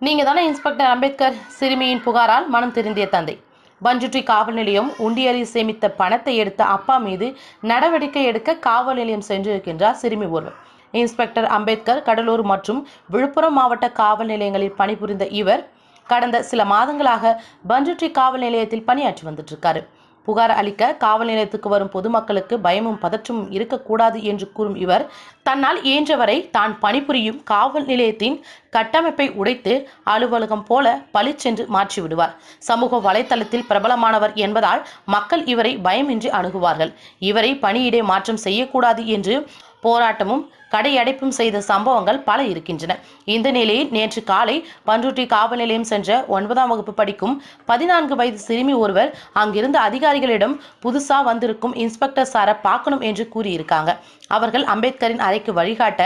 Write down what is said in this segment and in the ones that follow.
நீங்கள் தானே இன்ஸ்பெக்டர் அம்பேத்கர் சிறுமியின் புகாரால் மனம் திருந்திய தந்தை. பஞ்சுட்டி காவல் நிலையம் உண்டியலில் சேமித்த பணத்தை எடுத்த அப்பா மீது நடவடிக்கை எடுக்க காவல் நிலையம் சென்றிருக்கின்றார் சிறுமி ஒருவர். இன்ஸ்பெக்டர் அம்பேத்கர் கடலூர் மற்றும் விழுப்புரம் மாவட்ட காவல் நிலையங்களில் பணிபுரிந்த இவர் கடந்த சில மாதங்களாக பஞ்சுட்டி காவல் நிலையத்தில் பணியாற்றி வந்துட்டு இருக்காரு புகார் அளிக்க காவல் நிலையத்துக்கு வரும் பொதுமக்களுக்கு பயமும் பதற்றமும் இருக்கக்கூடாது என்று கூறும் இவர் தன்னால் இயன்றவரை தான் பணிபுரியும் காவல் நிலையத்தின் கட்டமைப்பை உடைத்து அலுவலகம் போல பளிச்சென்று மாற்றிவிடுவார். சமூக வலைத்தளத்தில் பிரபலமானவர் என்பதால் மக்கள் இவரை பயமின்றி அணுகுவார்கள். இவரை பணியிடை மாற்றம் செய்யக்கூடாது என்று போராட்டமும் கடையடைப்பும் செய்த சம்பவங்கள் பல இருக்கின்றன. இந்த நிலையில் நேற்று காலை பண்ருட்டி காவல் நிலையம் சென்ற ஒன்பதாம் வகுப்பு படிக்கும் பதினான்கு வயது சிறுமி ஒருவர் அங்கிருந்த அதிகாரிகளிடம் புதுசா வந்திருக்கும் இன்ஸ்பெக்டர் சாரை பார்க்கணும் என்று கூறியிருக்காங்க. அவர்கள் அம்பேத்கரின் அறைக்கு வழிகாட்ட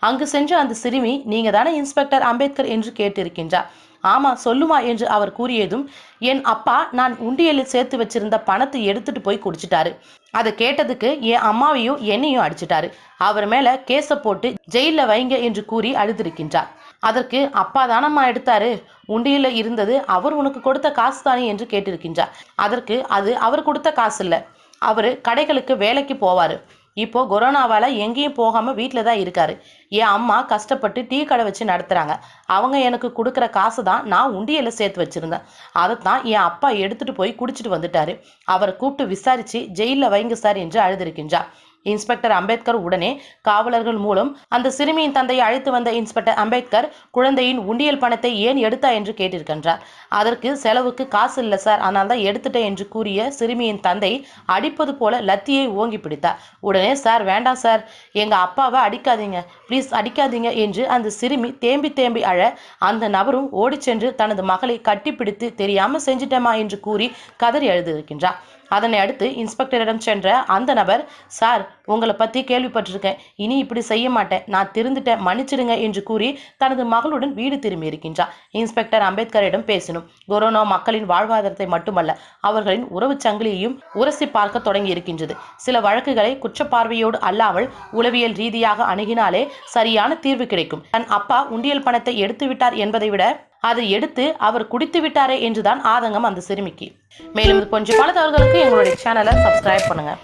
அங்கு சென்ற அந்த சிறுமி நீங்க தானே இன்ஸ்பெக்டர் அம்பேத்கர்? என்று கேட்டிருக்கின்றார். ஆமா சொல்லுமா என்று அவர் கூறியதும் என் அப்பா நான் உண்டியலில் சேர்த்து வச்சிருந்த பணத்தை எடுத்துட்டு போய் குடிச்சிட்டாரு. அதை கேட்டதுக்கு என் அம்மாவையும் என்னையும் அடிச்சிட்டாரு. அவர் மேல கேஸை போட்டு ஜெயில வைங்க என்று கூறி அழுதிருக்கின்றார். அதற்கு அப்பா தானம்மா எடுத்தாரு? உண்டியில இருந்தது அவர் உனக்கு கொடுத்த காசு தானே என்று கேட்டிருக்கின்றார். அதற்கு அது அவர் கொடுத்த காசு இல்லை. அவர் கடைகளுக்கு வேலைக்கு போவாரு. இப்போ கொரோனாவால எங்கேயும் போகாம வீட்டில் தான் இருக்காரு. என் அம்மா கஷ்டப்பட்டு டீ கடை வச்சு நடத்துறாங்க. அவங்க எனக்கு கொடுக்குற காசு தான் நான் உண்டியல சேர்த்து வச்சிருந்தேன். அதை தான் என் அப்பா எடுத்துட்டு போய் குடிச்சிட்டு வந்துட்டாரு. அவரை கூப்பிட்டு விசாரிச்சு ஜெயிலில் வைங்க சார் என்று அழுதிருக்கின்றார். இன்ஸ்பெக்டர் அம்பேத்கர் உடனே காவலர்கள் மூலம் அந்த சிறுமியின் தந்தையை அழைத்து வந்த இன்ஸ்பெக்டர் அம்பேத்கர் குழந்தையின் உண்டியல் பணத்தை ஏன் எடுத்தா என்று கேட்டிருக்கின்றார். அதற்கு செலவுக்கு காசு இல்லை சார் ஆனால் தான் எடுத்துட்டேன் என்று கூறிய சிறுமியின் தந்தை அடிப்பது போல லத்தியை ஓங்கி பிடித்தார். உடனே சார் வேண்டாம் சார் எங்க அப்பாவை அடிக்காதீங்க ப்ளீஸ் அடிக்காதீங்க என்று அந்த சிறுமி தேம்பி தேம்பி அழ அந்த நபரும் ஓடிச் சென்று தனது மகளை கட்டிப்பிடித்து தெரியாம செஞ்சிட்டேமா என்று கூறி கதறி எழுதியிருக்கின்றார் அதனை அடுத்து இன்ஸ்பெக்டரிடம் சென்ற அந்த நபர் சார் உங்களை பற்றி கேள்விப்பட்டிருக்கேன். இனி இப்படி செய்ய மாட்டேன். நான் திருந்துட்டேன். மன்னிச்சிடுங்க என்று கூறி தனது மகளுடன் வீடு திரும்பி இருக்கின்றார். இன்ஸ்பெக்டர் அம்பேத்கரிடம் பேசினோம் கொரோனா மக்களின் வாழ்வாதாரத்தை மட்டுமல்ல அவர்களின் உறவுச் சங்கிலியையும் உரசி பார்க்க தொடங்கி இருக்கின்றது. சில வழக்குகளை குற்றப்பார்வையோடு அல்லாமல் உளவியல் ரீதியாக அணுகினாலே சரியான தீர்வு கிடைக்கும். தன் அப்பா உண்டியல் பணத்தை எடுத்து விட்டார் என்பதை விட அதை எடுத்து அவர் குடித்து விட்டாரே என்றுதான் ஆதங்கம் அந்த சிறுமிக்கு. மேலும் இது கொஞ்சம் பல தகவல்களுக்கு எங்களுடைய சேனலை சப்ஸ்கிரைப் பண்ணுங்க.